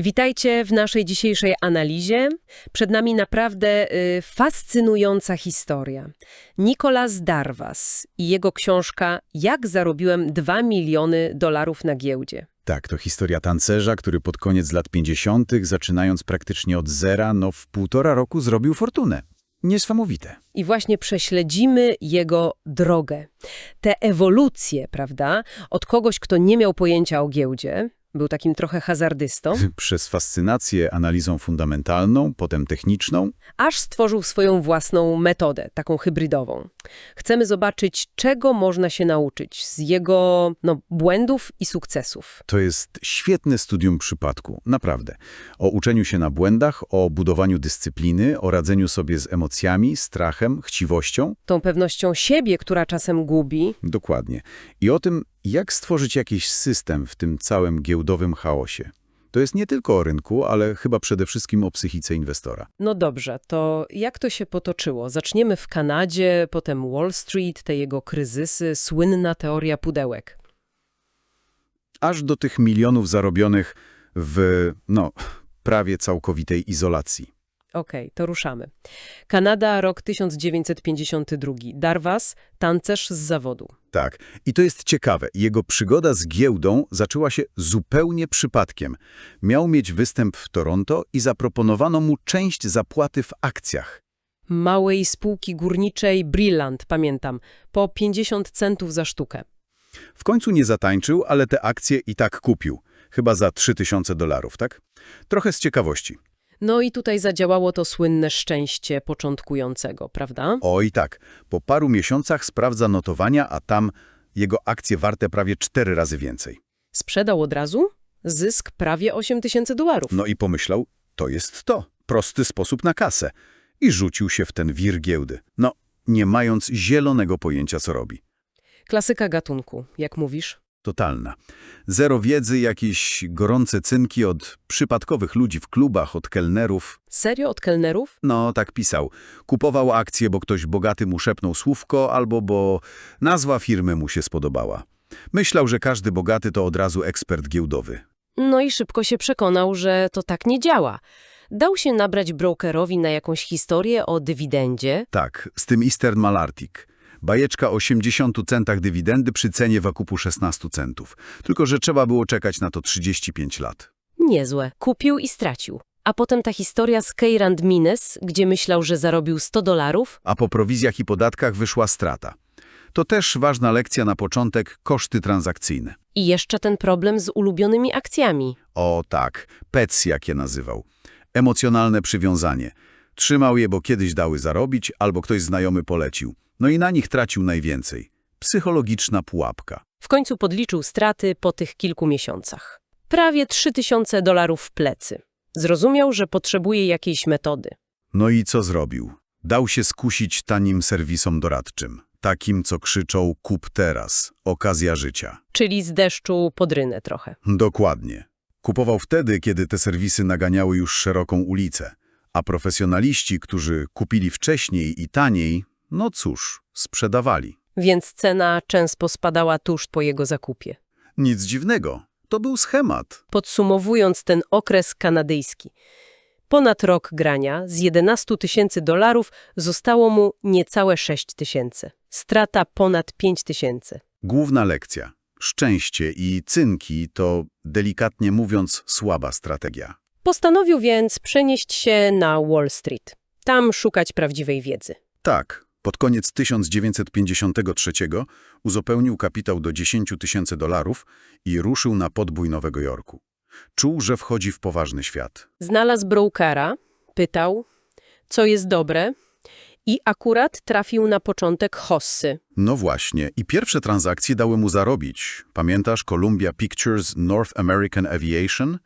Witajcie w naszej dzisiejszej analizie. Przed nami naprawdę y, fascynująca historia. Nicolas Darvas i jego książka Jak zarobiłem 2 miliony dolarów na giełdzie. Tak, to historia tancerza, który pod koniec lat 50., zaczynając praktycznie od zera, no w półtora roku zrobił fortunę. Niesamowite. I właśnie prześledzimy jego drogę. Tę ewolucję, prawda? Od kogoś, kto nie miał pojęcia o giełdzie, był takim trochę hazardystą, Przez fascynację analizą fundamentalną, potem techniczną, aż stworzył swoją własną metodę, taką hybrydową. Chcemy zobaczyć, czego można się nauczyć z jego no, błędów i sukcesów. to jest świetne studium przypadku, naprawdę. O uczeniu się na błędach, o budowaniu dyscypliny, o radzeniu sobie z emocjami, strachem, chciwością. Tą pewnością siebie, która czasem gubi, Dokładnie. I o tym, jak stworzyć jakiś system w tym całym giełdowym chaosie. To jest nie tylko o rynku, ale chyba przede wszystkim o psychice inwestora. No dobrze, to jak to się potoczyło? Zaczniemy w Kanadzie, potem Wall Street, te jego kryzysy, słynna teoria pudełek. Aż do tych milionów zarobionych w, no, prawie całkowitej izolacji. Okej, to ruszamy. Kanada, rok 1952. Darvas, tancerz z zawodu. Tak. I to jest ciekawe. Jego przygoda z giełdą zaczęła się zupełnie przypadkiem. Miał mieć występ w Toronto i zaproponowano mu część zapłaty w akcjach. Małej spółki górniczej Brillant, pamiętam, po 50 centów za sztukę. W końcu nie zatańczył, ale te akcje i tak kupił. Chyba za 3000 dolarów, tak? Trochę z ciekawości. No i tutaj zadziałało to słynne szczęście początkującego, prawda? Oj tak, po paru miesiącach sprawdza notowania, a tam jego akcje warte prawie cztery razy więcej. Sprzedał od razu? Zysk prawie 8 tysięcy dolarów. No i pomyślał, to jest to, prosty sposób na kasę. I rzucił się w ten wir giełdy. No, nie mając zielonego pojęcia, co robi. Klasyka gatunku, jak mówisz. Totalna. Zero wiedzy, jakieś gorące cynki od przypadkowych ludzi w klubach, od kelnerów. Serio od kelnerów? No, tak pisał. Kupował akcje, bo ktoś bogaty mu szepnął słówko, albo bo nazwa firmy mu się spodobała. Myślał, że każdy bogaty to od razu ekspert giełdowy. No i szybko się przekonał, że to tak nie działa. Dał się nabrać brokerowi na jakąś historię o dywidendzie. Tak, z tym Eastern Malartic. Bajeczka o 80 centach dywidendy przy cenie wakupu 16 centów. Tylko, że trzeba było czekać na to 35 lat. Niezłe. Kupił i stracił. A potem ta historia z Keirand Mines, gdzie myślał, że zarobił 100 dolarów. A po prowizjach i podatkach wyszła strata. To też ważna lekcja na początek, koszty transakcyjne. I jeszcze ten problem z ulubionymi akcjami. O tak, PEC jak je nazywał. Emocjonalne przywiązanie. Trzymał je, bo kiedyś dały zarobić, albo ktoś znajomy polecił. No i na nich tracił najwięcej. Psychologiczna pułapka. W końcu podliczył straty po tych kilku miesiącach. Prawie 3000 dolarów w plecy. Zrozumiał, że potrzebuje jakiejś metody. No i co zrobił? Dał się skusić tanim serwisom doradczym. Takim, co krzyczą kup teraz, okazja życia. Czyli z deszczu pod rynę trochę. Dokładnie. Kupował wtedy, kiedy te serwisy naganiały już szeroką ulicę. A profesjonaliści, którzy kupili wcześniej i taniej, no cóż, sprzedawali. Więc cena często spadała tuż po jego zakupie. Nic dziwnego. To był schemat. Podsumowując ten okres kanadyjski. Ponad rok grania z 11 tysięcy dolarów zostało mu niecałe 6 tysięcy. Strata ponad 5 tysięcy. Główna lekcja. Szczęście i cynki to, delikatnie mówiąc, słaba strategia. Postanowił więc przenieść się na Wall Street. Tam szukać prawdziwej wiedzy. Tak, pod koniec 1953 uzupełnił kapitał do 10 tysięcy dolarów i ruszył na podbój Nowego Jorku. Czuł, że wchodzi w poważny świat. Znalazł brokera, pytał, co jest dobre i akurat trafił na początek hossy. No właśnie, i pierwsze transakcje dały mu zarobić. Pamiętasz Columbia Pictures North American Aviation?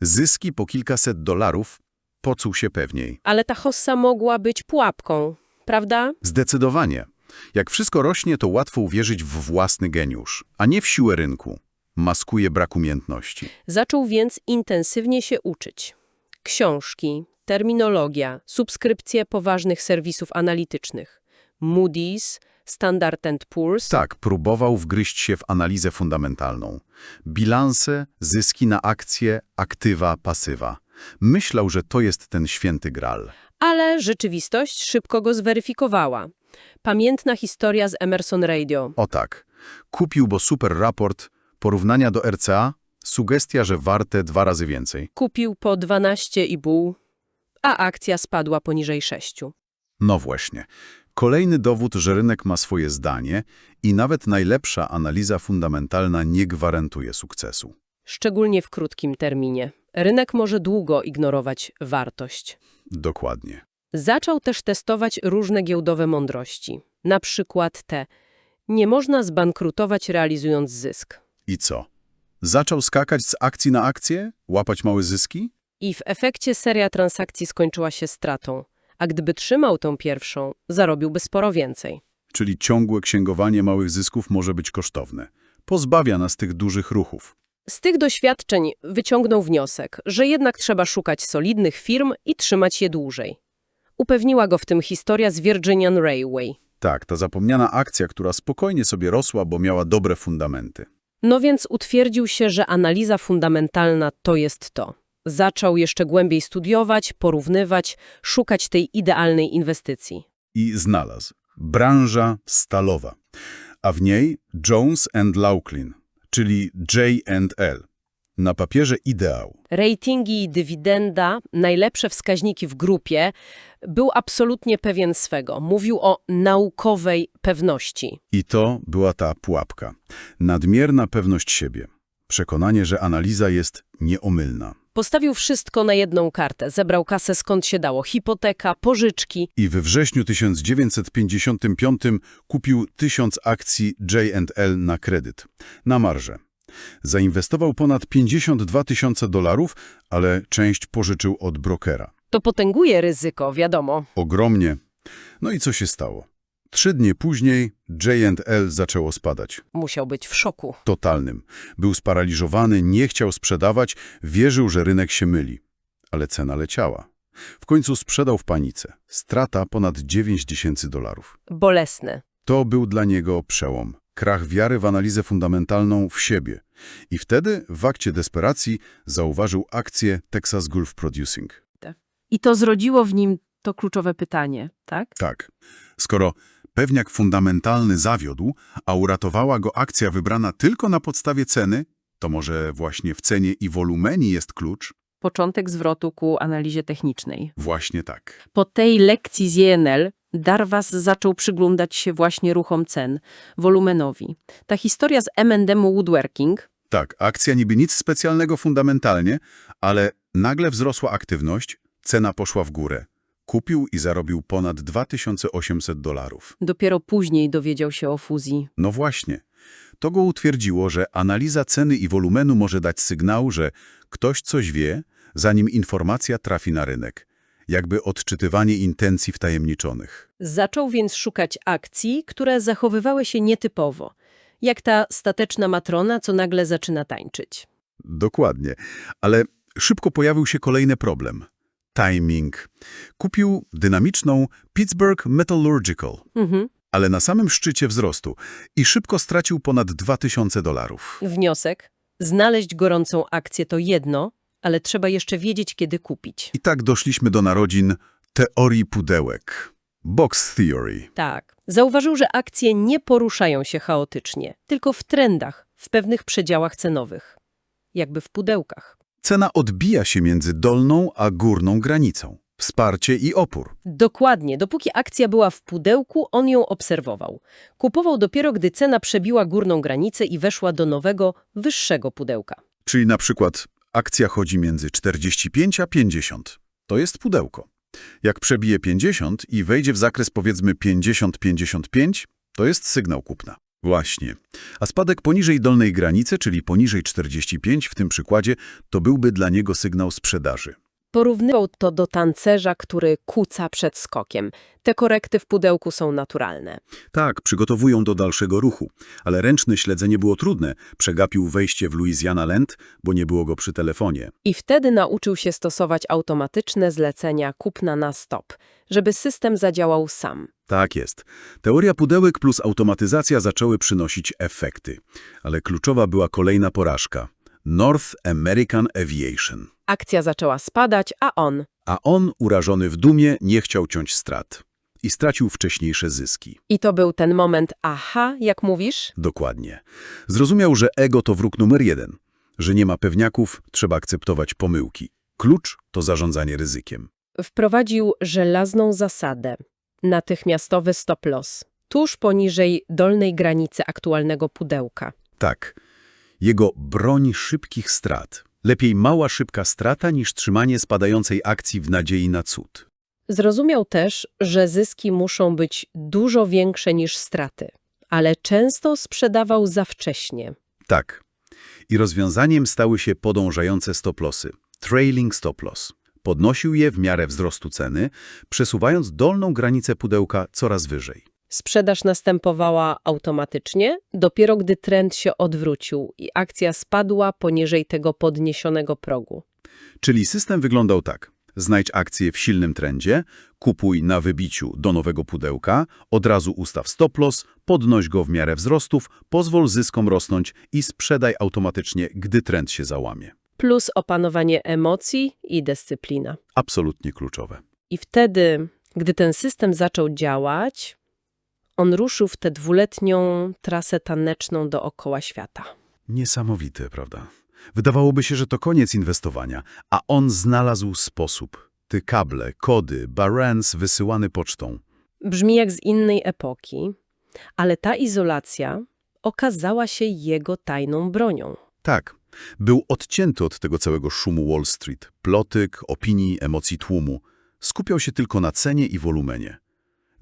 Zyski po kilkaset dolarów, poczuł się pewniej. Ale ta hossa mogła być pułapką, prawda? Zdecydowanie. Jak wszystko rośnie, to łatwo uwierzyć w własny geniusz, a nie w siłę rynku. Maskuje brak umiejętności. Zaczął więc intensywnie się uczyć. Książki, terminologia, subskrypcje poważnych serwisów analitycznych. Moody's, Standard Poor's. Tak, próbował wgryźć się w analizę fundamentalną. Bilanse, zyski na akcje, aktywa, pasywa. Myślał, że to jest ten święty gral. Ale rzeczywistość szybko go zweryfikowała. Pamiętna historia z Emerson Radio. O tak. Kupił, bo super raport, porównania do RCA, sugestia, że warte dwa razy więcej. Kupił po 12,5, a akcja spadła poniżej 6. No właśnie. Kolejny dowód, że rynek ma swoje zdanie i nawet najlepsza analiza fundamentalna nie gwarantuje sukcesu. Szczególnie w krótkim terminie. Rynek może długo ignorować wartość. Dokładnie. Zaczął też testować różne giełdowe mądrości. Na przykład te. Nie można zbankrutować realizując zysk. I co? Zaczął skakać z akcji na akcję? Łapać małe zyski? I w efekcie seria transakcji skończyła się stratą. A gdyby trzymał tą pierwszą, zarobiłby sporo więcej. Czyli ciągłe księgowanie małych zysków może być kosztowne. Pozbawia nas tych dużych ruchów. Z tych doświadczeń wyciągnął wniosek, że jednak trzeba szukać solidnych firm i trzymać je dłużej. Upewniła go w tym historia z Virginian Railway. Tak, ta zapomniana akcja, która spokojnie sobie rosła, bo miała dobre fundamenty. No więc utwierdził się, że analiza fundamentalna to jest to. Zaczął jeszcze głębiej studiować, porównywać, szukać tej idealnej inwestycji. I znalazł. Branża stalowa. A w niej Jones and Laughlin, czyli J&L. Na papierze ideał. Ratingi i dywidenda, najlepsze wskaźniki w grupie, był absolutnie pewien swego. Mówił o naukowej pewności. I to była ta pułapka. Nadmierna pewność siebie. Przekonanie, że analiza jest nieomylna. Postawił wszystko na jedną kartę, zebrał kasę skąd się dało, hipoteka, pożyczki. I we wrześniu 1955 kupił 1000 akcji J&L na kredyt, na marżę. Zainwestował ponad 52 tysiące dolarów, ale część pożyczył od brokera. To potęguje ryzyko, wiadomo. Ogromnie. No i co się stało? Trzy dni później J&L zaczęło spadać. Musiał być w szoku. Totalnym. Był sparaliżowany, nie chciał sprzedawać, wierzył, że rynek się myli. Ale cena leciała. W końcu sprzedał w panice. Strata ponad 9 tysięcy dolarów. Bolesne. To był dla niego przełom. Krach wiary w analizę fundamentalną w siebie. I wtedy, w akcie desperacji, zauważył akcję Texas Gulf Producing. I to zrodziło w nim to kluczowe pytanie, tak? Tak. Skoro pewniak fundamentalny zawiódł, a uratowała go akcja wybrana tylko na podstawie ceny, to może właśnie w cenie i wolumenie jest klucz? Początek zwrotu ku analizie technicznej. Właśnie tak. Po tej lekcji z JNL Darvas zaczął przyglądać się właśnie ruchom cen, wolumenowi. Ta historia z M&M Woodworking Tak, akcja niby nic specjalnego fundamentalnie, ale nagle wzrosła aktywność, cena poszła w górę. Kupił i zarobił ponad 2800 dolarów. dopiero później dowiedział się o fuzji. No właśnie. To go utwierdziło, że analiza ceny i wolumenu może dać sygnał, że ktoś coś wie, zanim informacja trafi na rynek. Jakby odczytywanie intencji wtajemniczonych. Zaczął więc szukać akcji, które zachowywały się nietypowo. Jak ta stateczna matrona, co nagle zaczyna tańczyć. Dokładnie. Ale szybko pojawił się kolejny problem. Timing. Kupił dynamiczną Pittsburgh Metallurgical, Mhm. ale na samym szczycie wzrostu i szybko stracił ponad 2000 dolarów. Wniosek. Znaleźć gorącą akcję to jedno, ale trzeba jeszcze wiedzieć, kiedy kupić. I tak doszliśmy do narodzin teorii pudełek. Box Theory. Tak. Zauważył, że akcje nie poruszają się chaotycznie, tylko w trendach, w pewnych przedziałach cenowych. Jakby w pudełkach. Cena odbija się między dolną a górną granicą. Wsparcie i opór. Dokładnie. Dopóki akcja była w pudełku, on ją obserwował. Kupował dopiero, gdy cena przebiła górną granicę i weszła do nowego, wyższego pudełka. Czyli na przykład akcja chodzi między 45 a 50. To jest pudełko. Jak przebije 50 i wejdzie w zakres powiedzmy 50-55, to jest sygnał kupna. Właśnie. A spadek poniżej dolnej granicy, czyli poniżej 45 w tym przykładzie, to byłby dla niego sygnał sprzedaży. Porównywał to do tancerza, który kuca przed skokiem. Te korekty w pudełku są naturalne. Tak, przygotowują do dalszego ruchu. Ale ręczne śledzenie było trudne. Przegapił wejście w Louisiana Land, bo nie było go przy telefonie. I wtedy nauczył się stosować automatyczne zlecenia kupna na stop, żeby system zadziałał sam. Tak jest. Teoria pudełek plus automatyzacja zaczęły przynosić efekty. Ale kluczowa była kolejna porażka. North American Aviation. Akcja zaczęła spadać, a on A on, urażony w dumie, nie chciał ciąć strat. I stracił wcześniejsze zyski. I to był ten moment aha, jak mówisz? Dokładnie. Zrozumiał, że ego to wróg numer jeden. Że nie ma pewniaków, trzeba akceptować pomyłki. Klucz to zarządzanie ryzykiem. Wprowadził żelazną zasadę. Natychmiastowy stop loss. Tuż poniżej dolnej granicy aktualnego pudełka. Tak. Jego broń szybkich strat. Lepiej mała, szybka strata niż trzymanie spadającej akcji w nadziei na cud. Zrozumiał też, że zyski muszą być dużo większe niż straty, ale często sprzedawał za wcześnie. Tak. I rozwiązaniem stały się podążające stop-lossy. Trailing stop-loss. Podnosił je w miarę wzrostu ceny, przesuwając dolną granicę pudełka coraz wyżej. Sprzedaż następowała automatycznie, dopiero gdy trend się odwrócił i akcja spadła poniżej tego podniesionego progu. Czyli system wyglądał tak. Znajdź akcję w silnym trendzie, kupuj na wybiciu do nowego pudełka, od razu ustaw stop-loss, podnoś go w miarę wzrostów, pozwól zyskom rosnąć i sprzedaj automatycznie, gdy trend się załamie. Plus opanowanie emocji i dyscyplina. Absolutnie kluczowe. I wtedy, gdy ten system zaczął działać, on ruszył w tę dwuletnią trasę taneczną dookoła świata. Niesamowite, prawda? Wydawałoby się, że to koniec inwestowania, a on znalazł sposób. Ty kable, kody, barens wysyłany pocztą. Brzmi jak z innej epoki, ale ta izolacja okazała się jego tajną bronią. Tak, był odcięty od tego całego szumu Wall Street, plotyk, opinii, emocji tłumu. Skupiał się tylko na cenie i wolumenie.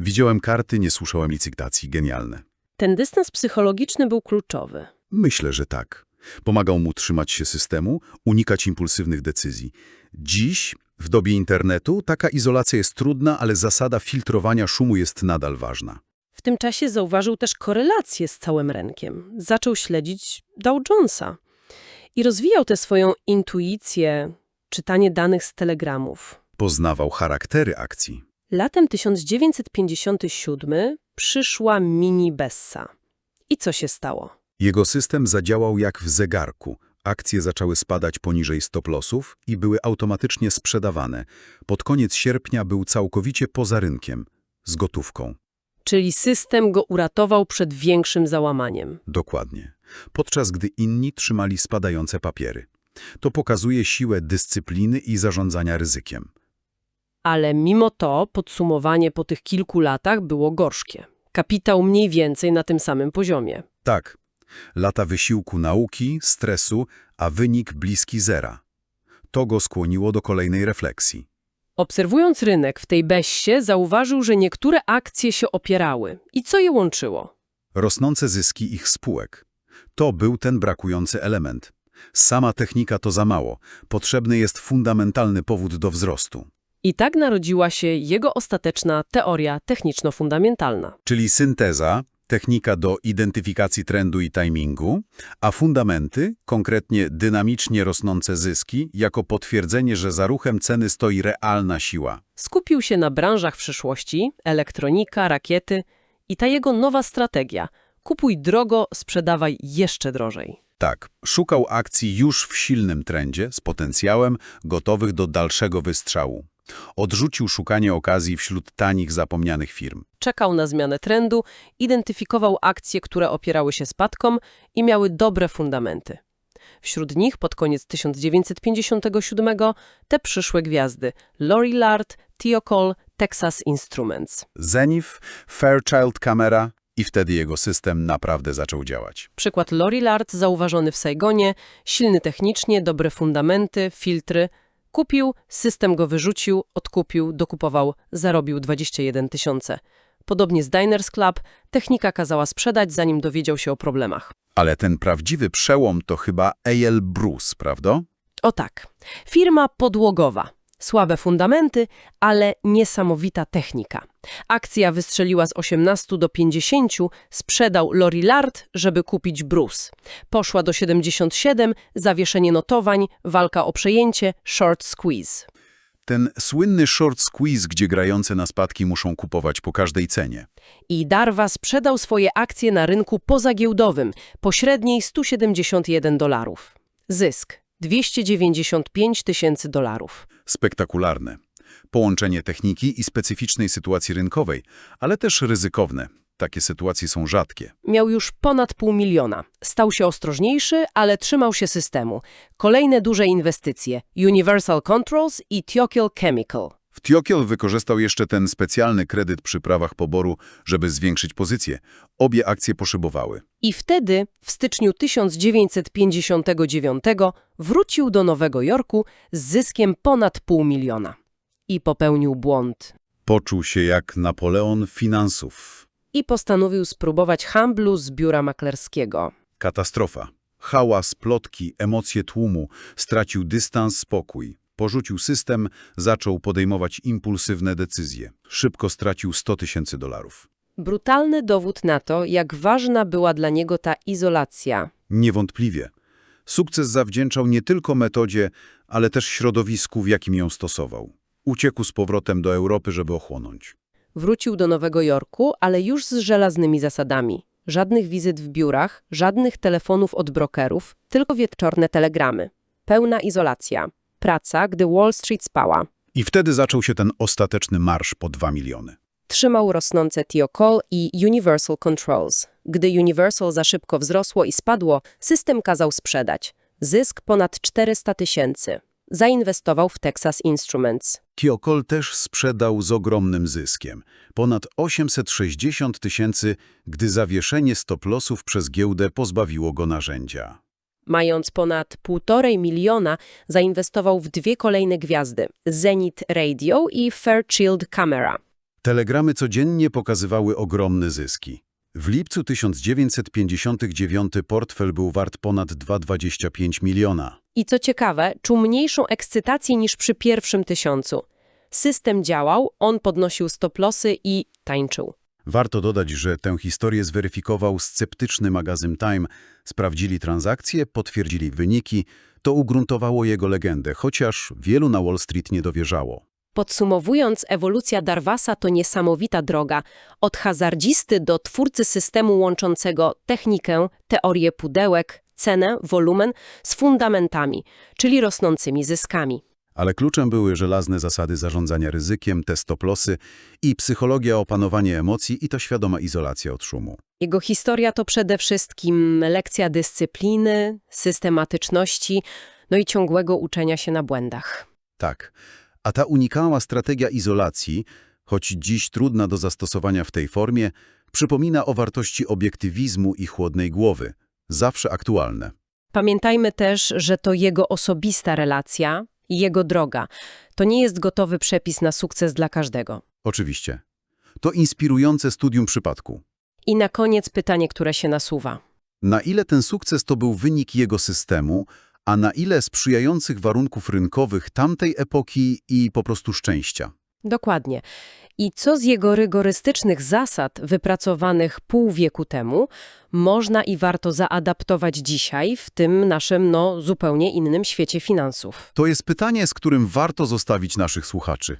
Widziałem karty, nie słyszałem licytacji. Genialne. Ten dystans psychologiczny był kluczowy. Myślę, że tak. Pomagał mu trzymać się systemu, unikać impulsywnych decyzji. Dziś, w dobie internetu, taka izolacja jest trudna, ale zasada filtrowania szumu jest nadal ważna. W tym czasie zauważył też korelację z całym rynkiem. Zaczął śledzić Dow Jonesa i rozwijał tę swoją intuicję, czytanie danych z telegramów. Poznawał charaktery akcji. Latem 1957 przyszła mini Bessa. I co się stało? Jego system zadziałał jak w zegarku. Akcje zaczęły spadać poniżej stop-lossów i były automatycznie sprzedawane. Pod koniec sierpnia był całkowicie poza rynkiem, z gotówką. Czyli system go uratował przed większym załamaniem. Dokładnie. Podczas gdy inni trzymali spadające papiery. To pokazuje siłę dyscypliny i zarządzania ryzykiem. Ale mimo to podsumowanie po tych kilku latach było gorzkie. Kapitał mniej więcej na tym samym poziomie. Tak, lata wysiłku nauki, stresu, a wynik bliski zera. To go skłoniło do kolejnej refleksji. Obserwując rynek w tej Bessie, zauważył, że niektóre akcje się opierały. I co je łączyło? Rosnące zyski ich spółek. To był ten brakujący element. Sama technika to za mało. Potrzebny jest fundamentalny powód do wzrostu. I tak narodziła się jego ostateczna teoria techniczno-fundamentalna. Czyli synteza, technika do identyfikacji trendu i timingu, a fundamenty, konkretnie dynamicznie rosnące zyski, jako potwierdzenie, że za ruchem ceny stoi realna siła. Skupił się na branżach przyszłości, elektronika, rakiety i ta jego nowa strategia – kupuj drogo, sprzedawaj jeszcze drożej. Tak, szukał akcji już w silnym trendzie, z potencjałem, gotowych do dalszego wystrzału. Odrzucił szukanie okazji wśród tanich, zapomnianych firm. Czekał na zmianę trendu, identyfikował akcje, które opierały się spadkom i miały dobre fundamenty. Wśród nich pod koniec 1957 te przyszłe gwiazdy Lori Lard, Thiokol, Texas Instruments. Zenith, Fairchild Camera i wtedy jego system naprawdę zaczął działać. Przykład Lori Lard zauważony w Saigonie, silny technicznie, dobre fundamenty, filtry. Kupił, system go wyrzucił, odkupił, dokupował, zarobił 21 tysiące. Podobnie z Diners Club, technika kazała sprzedać, zanim dowiedział się o problemach. Ale ten prawdziwy przełom to chyba A.L. Bruce, prawda? O tak, firma podłogowa. Słabe fundamenty, ale niesamowita technika. Akcja wystrzeliła z 18 do 50, sprzedał Lorillard, żeby kupić Bruce. Poszła do 77, zawieszenie notowań, walka o przejęcie, short squeeze. Ten słynny short squeeze, gdzie grające na spadki muszą kupować po każdej cenie. I Darwa sprzedał swoje akcje na rynku pozagiełdowym, pośredniej 171 dolarów. Zysk 295 tysięcy dolarów. Spektakularne. Połączenie techniki i specyficznej sytuacji rynkowej, ale też ryzykowne. Takie sytuacje są rzadkie. Miał już ponad pół miliona. Stał się ostrożniejszy, ale trzymał się systemu. Kolejne duże inwestycje Universal Controls i Tiokel Chemical. W Tiokiel wykorzystał jeszcze ten specjalny kredyt przy prawach poboru, żeby zwiększyć pozycję. Obie akcje poszybowały. I wtedy, w styczniu 1959, wrócił do Nowego Jorku z zyskiem ponad pół miliona. I popełnił błąd. Poczuł się jak Napoleon finansów. I postanowił spróbować handlu z biura maklerskiego. Katastrofa. Hałas, plotki, emocje tłumu. Stracił dystans, spokój. Porzucił system, zaczął podejmować impulsywne decyzje. Szybko stracił 100 tysięcy dolarów. Brutalny dowód na to, jak ważna była dla niego ta izolacja. Niewątpliwie. Sukces zawdzięczał nie tylko metodzie, ale też środowisku, w jakim ją stosował. Uciekł z powrotem do Europy, żeby ochłonąć. Wrócił do Nowego Jorku, ale już z żelaznymi zasadami. Żadnych wizyt w biurach, żadnych telefonów od brokerów, tylko wieczorne telegramy. Pełna izolacja. Praca, gdy Wall Street spała. I wtedy zaczął się ten ostateczny marsz po 2 miliony. Trzymał rosnące Tiocol i Universal Controls. Gdy Universal za szybko wzrosło i spadło, system kazał sprzedać. Zysk ponad 400 tysięcy. Zainwestował w Texas Instruments. Kiokol też sprzedał z ogromnym zyskiem. Ponad 860 tysięcy, gdy zawieszenie stop-lossów przez giełdę pozbawiło go narzędzia. Mając ponad 1,5 miliona, zainwestował w dwie kolejne gwiazdy – Zenith Radio i Fairchild Camera. Telegramy codziennie pokazywały ogromne zyski. W lipcu 1959 portfel był wart ponad 2,25 miliona. I co ciekawe, czuł mniejszą ekscytację niż przy pierwszym tysiącu. System działał, on podnosił stop-lossy i tańczył. Warto dodać, że tę historię zweryfikował sceptyczny magazyn Time. Sprawdzili transakcje, potwierdzili wyniki. To ugruntowało jego legendę, chociaż wielu na Wall Street nie dowierzało. Podsumowując, ewolucja Darvasa to niesamowita droga. Od hazardzisty do twórcy systemu łączącego technikę, teorię pudełek, cenę, wolumen z fundamentami, czyli rosnącymi zyskami. Ale kluczem były żelazne zasady zarządzania ryzykiem, te stop-lossy i psychologia opanowania emocji i to świadoma izolacja od szumu. Jego historia to przede wszystkim lekcja dyscypliny, systematyczności, no i ciągłego uczenia się na błędach. Tak. A ta unikała strategia izolacji, choć dziś trudna do zastosowania w tej formie, przypomina o wartości obiektywizmu i chłodnej głowy. Zawsze aktualne. Pamiętajmy też, że to jego osobista relacja jego droga. To nie jest gotowy przepis na sukces dla każdego. Oczywiście. To inspirujące studium przypadku. I na koniec pytanie, które się nasuwa. Na ile ten sukces to był wynik jego systemu, a na ile sprzyjających warunków rynkowych tamtej epoki i po prostu szczęścia? Dokładnie. I co z jego rygorystycznych zasad wypracowanych pół wieku temu można i warto zaadaptować dzisiaj w tym naszym, no, zupełnie innym świecie finansów? To jest pytanie, z którym warto zostawić naszych słuchaczy.